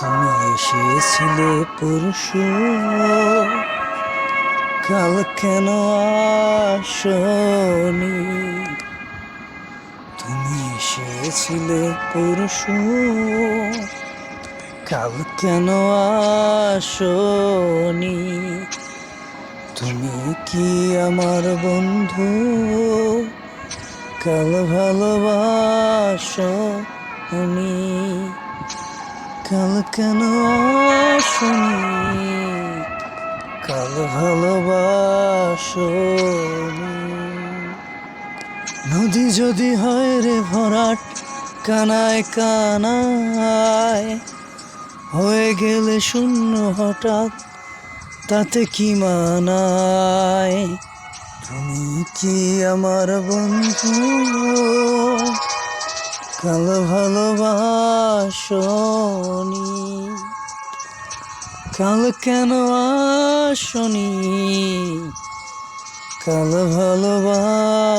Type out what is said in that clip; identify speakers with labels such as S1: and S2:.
S1: তুমি এসেছিলে পরশু। কাল কেন আসনি? তুমি এসেছিলে পরশু। কাল কেন আসনি? তুমি কি আমার বন্ধু? কাল ভালোবাসনি। কাল কেন আসনি, কাল ভালোবাসনি। নদী যদি হয় রে ভরাট, কানায় কানায়, হয়ে গেলে শূন্য হঠাৎ, তাতে কি মানায়? তুমি কি আমার বন্ধু? কাল ভালোবাসনি কাল কেন আসনি কাল ভালোবাসনি